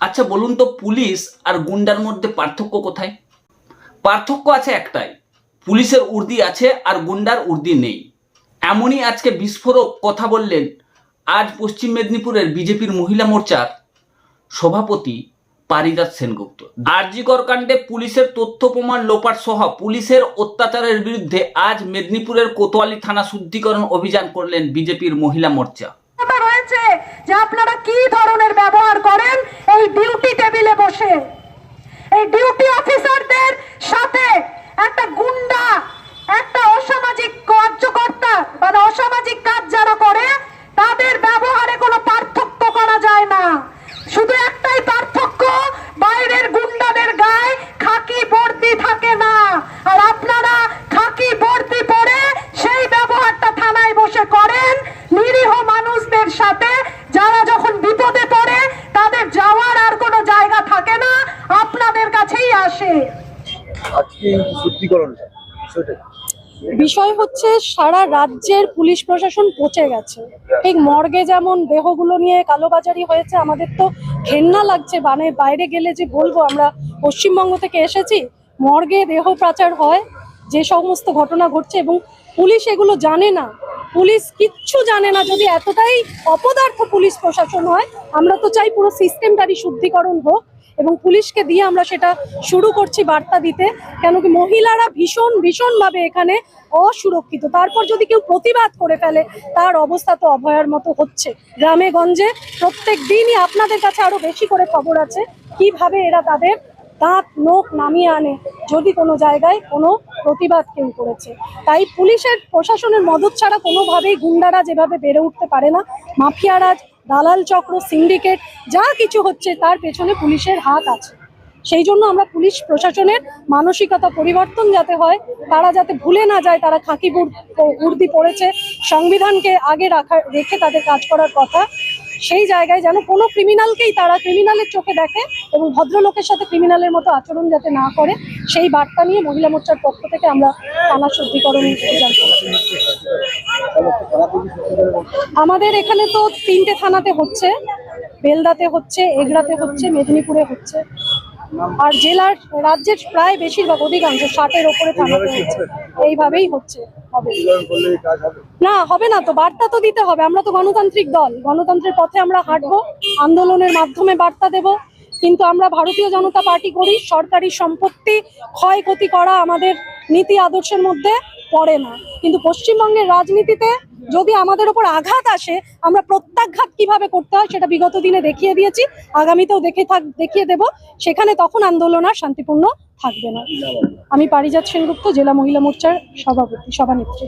আচ্ছা বলুন তো পুলিশ আর গুন্ডার মধ্যে পার্থক্য কোথায়? পার্থক্য আছে একটাই, পুলিশের উর্দি আছে আর গুন্ডার উর্দি নেই। এমনই আজকে বিস্ফোরক কথা বললেন আজ পশ্চিম মেদিনীপুরের বিজেপির মহিলা মোর্চার সভাপতি পারিজাত সেনগুপ্ত। আরজিকর কাণ্ডে পুলিশের তথ্য প্রমাণ লোপাট সহ পুলিশের অত্যাচারের বিরুদ্ধে আজ মেদিনীপুরের কোতোয়ালি থানা শুদ্ধিকরণ অভিযান করলেন বিজেপির মহিলা মোর্চা। রয়েছে যে আপনারা কি ধরনের ব্যবহার করেন এই ডিউটি টেবিলে বসে এই ডিউটি অফিসারদের সাথে একটা গুন্ডা একটা অসামাজিক কার্যকর্তা মানে অসামাজিক কাজ যারা করে তাদের ব্যবহারে কোনো পার্থক্য করা যায় না শুধু একটাই পার্থক্য বাইরের গুন্ডাদের গায়ে খাকি বর্দি থাকে না আর আপনারা খাকি বর্দি পরে সেই ব্যবহারটা থানায় বসে করেন নিরীহ মানুষদের সাথে যারা যখন বিপদে পড়ে তাদের যাওয়ার আর কোনো জায়গা থাকে না আপনাদের কাছেই আসে বিষয় হচ্ছে সারা রাজ্যের পুলিশ প্রশাসন পচে গেছে। ঠিক মর্গে যেমন দেহগুলো নিয়ে কালোবাজারি হয়েছে, আমাদের তো ঘেন্না লাগছে মানে বাইরে গেলে যে বলব, আমরা পশ্চিমবঙ্গ থেকে এসেছি, মর্গে দেহ পাচার হয়, যে সমস্ত ঘটনা ঘটছে এবং পুলিশ এগুলো জানে না। পুলিশ কিচ্ছু জানে না, যদি এতটাই অপদার্থ পুলিশ প্রশাসন হয়, আমরা তো চাই পুরো সিস্টেমটারই শুদ্ধিকরণ হোক। এবং পুলিশকে দিয়ে আমরা সেটা শুরু করছি বার্তা দিতে কেন কি মহিলারা ভীষণ, ভীষণভাবে এখানে অসুরক্ষিত। তারপর যদি কেউ প্রতিবাদ করে ফেলে, তার অবস্থা তো অভয়ার মতো হচ্ছে। গ্রামে গঞ্জে প্রত্যেক দিনই আপনাদের কাছে আরও বেশি করে খবর আছে, কীভাবে এরা তাদের দাঁত, নোখ নামিয়ে আনে, যদি কোনো জায়গায় কোনো প্রতিবাদ কেউ করেছে। তাই পুলিশের, প্রশাসনের মদত ছাড়া কোনোভাবেই গুন্ডারা যেভাবে বেড়ে উঠতে পারে না মাফিয়ারাজ দালাল চক্র, সিন্ডিকেট, যা কিছু হচ্ছে তার পেছনে পুলিশের হাত আছে। সেই জন্য আমরা পুলিশ প্রশাসনের মানসিকতা পরিবর্তন যাতে হয়, তারা যাতে ভুলে না যায়, তারা খাকি উর্দি পড়েছে, সংবিধানকে আগে রাখা রেখে তাদের কাজ করার কথা সেই জায়গায় যেন কোনো ক্রিমিনালকেই তারা ক্রিমিনালের চোখে দেখে এবং ভদ্রলোকের সাথে ক্রিমিনালের মতো আচরণ যাতে না করে, সেই বার্তা নিয়ে মহিলা মোর্চার পক্ষ থেকে আমরা থানা শুদ্ধিকরণ। আমাদের এখানে তো তিনটে থানাতে হচ্ছে, বেলদাতে হচ্ছে, এগড়াতে হচ্ছে, মেদিনীপুরে হচ্ছে আর জেলার রাজ্যের প্রায় বেশিরভাগ অধিকাংশ ষাটের ওপরে থানাতে হচ্ছে এইভাবেই হচ্ছে হবে? না হবে না তো বার্তা তো দিতে হবে। আমরা তো গণতান্ত্রিক দল। গণতন্ত্রের পথে আমরা হাঁটবো আন্দোলনের মাধ্যমে বার্তা দেব। কিন্তু আমরা ভারতীয় জনতা পার্টি করি সরকারি সম্পত্তি ক্ষয়ক্ষতি করা আমাদের নীতি আদর্শের মধ্যে পড়ে না। কিন্তু পশ্চিমবঙ্গের রাজনীতিতে যদি আমাদের উপর আঘাত আসে, আমরা প্রত্যাঘাত কীভাবে করতে হয় সেটা বিগত দিনে দেখিয়ে দিয়েছি, আগামীতেও দেখে থাক, দেখিয়ে দেব। সেখানে তখন আন্দোলন আর শান্তিপূর্ণ থাকবে না। আমি পারিজাত সেনগুপ্ত, জেলা মহিলা মোর্চার সভাপতি, সভানেত্রী।